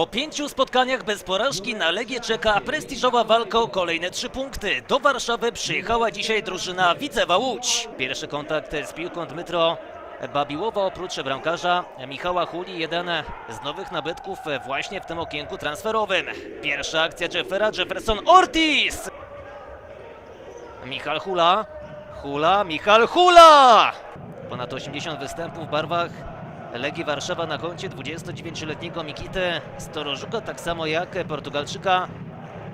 Po pięciu spotkaniach bez porażki na Legię czeka prestiżowa walka o kolejne trzy punkty. Do Warszawy przyjechała dzisiaj drużyna Widzewa Łódź. Pierwszy kontakt z piłką Dmytro Babiłowa oprócz bramkarza Michała Huli, jeden z nowych nabytków właśnie w tym okienku transferowym. Pierwsza akcja Jeffera, Jefferson Ortiz! Michal Hula, Hula, Michal Hula! Ponad 80 występów w barwach Legii Warszawa na koncie 29-letniego Mikity Storożuka, tak samo jak Portugalczyka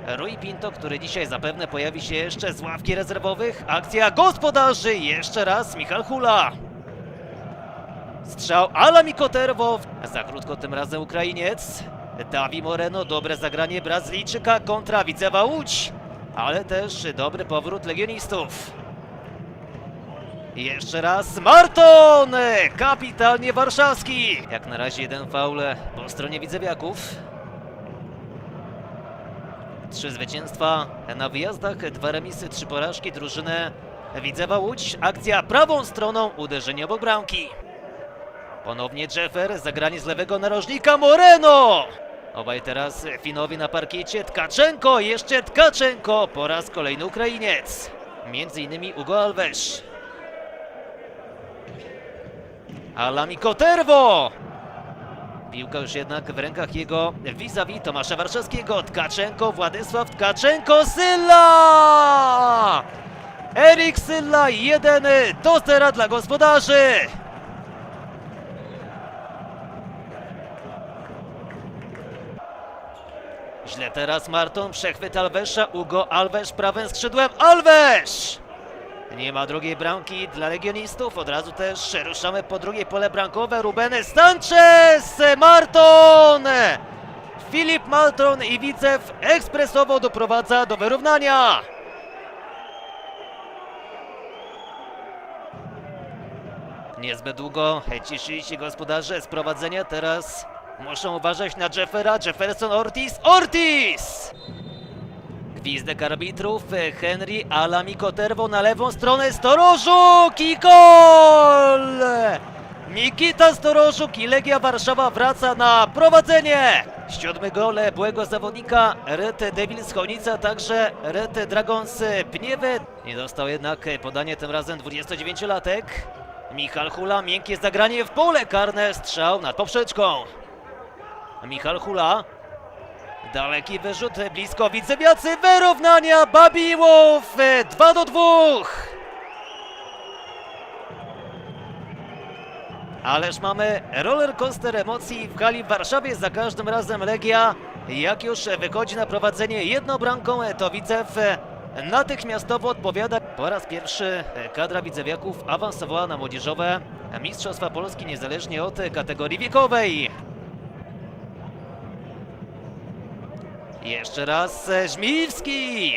Rui Pinto, który dzisiaj zapewne pojawi się jeszcze z ławki rezerwowych. Akcja gospodarzy, jeszcze raz Michal Hula. Strzał Ala Mikoterwo, za krótko tym razem Ukrainiec. Davi Moreno, dobre zagranie Brazylijczyka kontra Widzewa Łódź, ale też dobry powrót legionistów. Jeszcze raz Marton! Kapitalnie warszawski! Jak na razie jeden faul po stronie widzewiaków. Trzy zwycięstwa na wyjazdach, dwa remisy, trzy porażki drużyny Widzewa Łódź. Akcja prawą stroną, uderzenie obok bramki. Ponownie Jeffer, zagranie z lewego narożnika Moreno! Obaj teraz Finowi na parkiecie, Tkaczenko, jeszcze Tkaczenko, po raz kolejny Ukrainiec. Między innymi Ugo Alves. Alami Koterwo! Piłka już jednak w rękach jego vis-a-vis Tomasza Warszawskiego. Tkaczenko, Władysław Tkaczenko, Sylla! Erik Sylla, jeden do zera dla gospodarzy. Źle teraz Marton, przechwyt Alvesza, Ugo Alves prawym skrzydłem, Alves! Nie ma drugiej bramki dla legionistów, od razu też ruszamy po drugie pole bramkowe, Ruben Sanchez, Marton! Filip Marton i Wicew ekspresowo doprowadza do wyrównania. Niezbyt długo cieszyli się gospodarze z prowadzenia, teraz muszą uważać na Jeffera, Jefferson Ortiz, Ortiz! Gwizdek arbitrów, Henry Alami Koterwo na lewą stronę, Storożuk i gol! Mikita Storożuk i Legia Warszawa wraca na prowadzenie! Siódmy gol byłego zawodnika Red Devils Chojnica, także Red Dragons Pniewy. Nie dostał jednak podanie tym razem 29-latek. Michal Hula, miękkie zagranie w pole karne, strzał nad poprzeczką. Michal Hula, Daleki wyrzut, blisko widzewiacy, wyrównania Babiłów 2 do 2. Ależ mamy roller coaster emocji w hali w Warszawie. Za każdym razem Legia, jak już wychodzi na prowadzenie jedną bramką, to Widzew natychmiastowo odpowiada. Po raz pierwszy kadra widzewiaków awansowała na młodzieżowe Mistrzostwa Polski niezależnie od kategorii wiekowej. Jeszcze raz e, Żmiwski!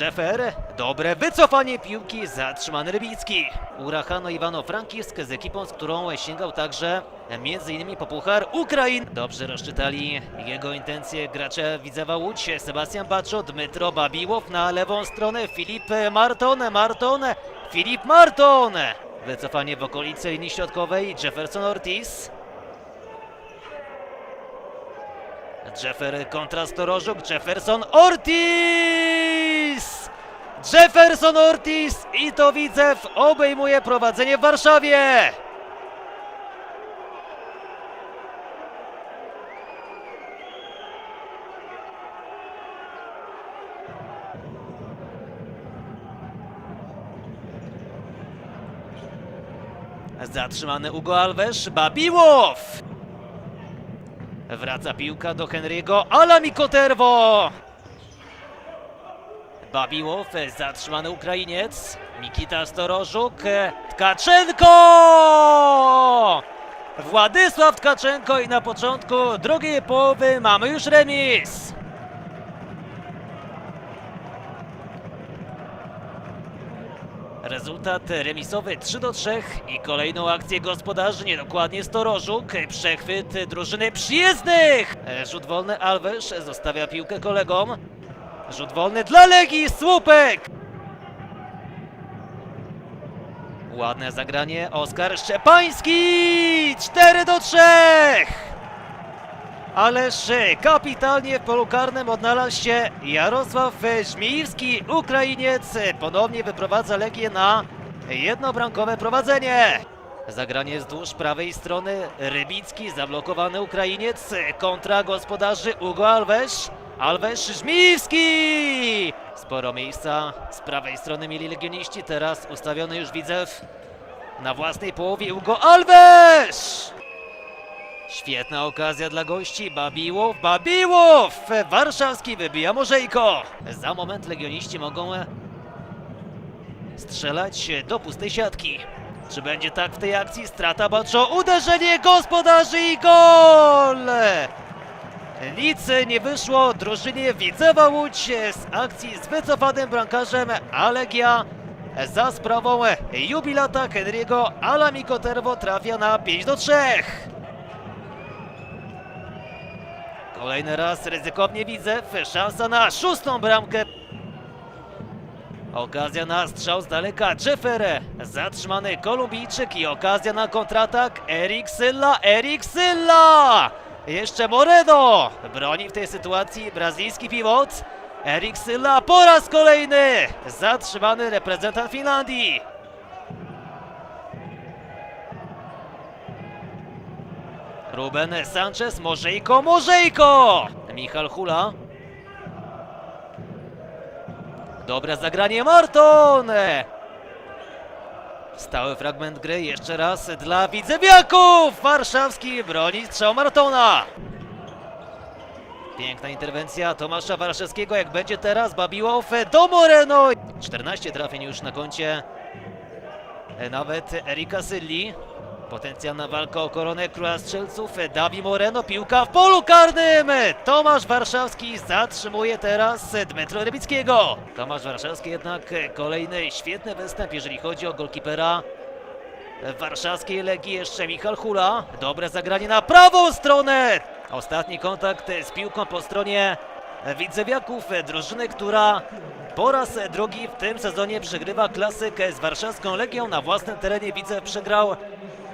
Jeffer, dobre wycofanie piłki, zatrzymany Rybicki. Urachano Iwano Frankisk z ekipą, z którą sięgał także m.in. po Puchar Ukrain. Dobrze rozczytali jego intencje gracze Widzewa Łódź, Sebastian Baczo, Dmytro Babiłow na lewą stronę, Filip Marton, Marton, Filip Marton! Wycofanie w okolicy linii środkowej, Jefferson Ortiz. Jeffer kontra Storożuk, Jefferson Ortiz! Jefferson Ortiz i to Widzew obejmuje prowadzenie w Warszawie! Zatrzymany Ugo Alves, Babiłow! Wraca piłka do Henry'ego, Alami Koterwo! Babiłow, zatrzymany Ukrainiec, Mikita Storożuk, Tkaczenko! Władysław Tkaczenko i na początku drugiej połowy mamy już remis. Rezultat remisowy 3 do 3 i kolejną akcję gospodarzy, niedokładnie Storożuk, przechwyt drużyny przyjezdnych! Rzut wolny Alves zostawia piłkę kolegom. Rzut wolny dla Legii, słupek! Ładne zagranie, Oskar Szczepański! 4 do 3! Ależ kapitalnie w polu karnym odnalazł się Jarosław Żmijewski, Ukrainiec. Ponownie wyprowadza Legię na jednobramkowe prowadzenie. Zagranie wzdłuż prawej strony Rybicki, zablokowany Ukrainiec, kontra gospodarzy Ugo Alves. Alves Żmijewski! Sporo miejsca z prawej strony mieli legioniści, teraz ustawiony już Widzew na własnej połowie Ugo Alves! Świetna okazja dla gości. Babiłow, Babiłow! Warszawski wybija Morzejko. Za moment legioniści mogą e, strzelać do pustej siatki. Czy będzie tak w tej akcji? Strata Baczo, uderzenie gospodarzy i gol! Nic nie wyszło drużynie Widzewa Łódź z akcji z wycofanym bramkarzem Alegia za sprawą jubilata Henry'ego Alamiko Terwo trafia na 5 do 3. Kolejny raz ryzykownie widzę. Szansa na szóstą bramkę. Okazja na strzał z daleka. Jeffere. Zatrzymany Kolumbijczyk i okazja na kontratak. Erik Sylla. Erik Sylla! Jeszcze Moreno. Broni w tej sytuacji brazylijski pivot. Erik Sylla po raz kolejny. Zatrzymany reprezentant Finlandii. Ruben Sanchez, Morzejko, Morzejko! Michal Hula. Dobre zagranie Marton! Stały fragment gry jeszcze raz dla widzewiaków! Warszawski broni strzał Martona. Piękna interwencja Tomasza Warszawskiego, jak będzie teraz Babiłow do Moreno. 14 trafień już na koncie nawet Erika Sylli. Potencjalna walka o koronę króla strzelców. Davi Moreno, piłka w polu karnym. Tomasz Warszawski zatrzymuje teraz Dmytro Rybickiego. Tomasz Warszawski jednak kolejny świetny występ, jeżeli chodzi o golkipera warszawskiej Legii. Jeszcze Michal Hula. Dobre zagranie na prawą stronę. Ostatni kontakt z piłką po stronie Widzewiaków, drużyny, która po raz drugi w tym sezonie przegrywa klasykę z warszawską Legią. Na własnym terenie Widzew przegrał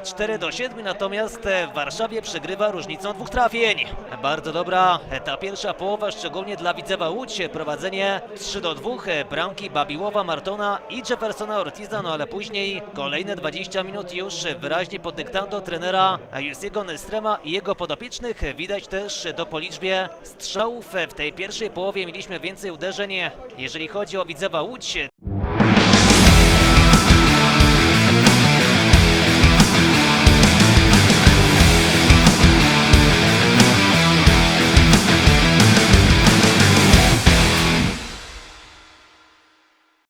4 do 7, natomiast w Warszawie przegrywa różnicą dwóch trafień. Bardzo dobra ta pierwsza połowa, szczególnie dla Widzewa Łódź. Prowadzenie 3 do 2, bramki Babiłowa, Martona i Jeffersona Ortiza, no ale później kolejne 20 minut już wyraźnie pod dyktando trenera Jusiego Nestrema i jego podopiecznych. Widać też to po liczbie strzałów w tej pierwszej połowie mieliśmy więcej uderzeń, jeżeli chodzi o Widzewa Łódź.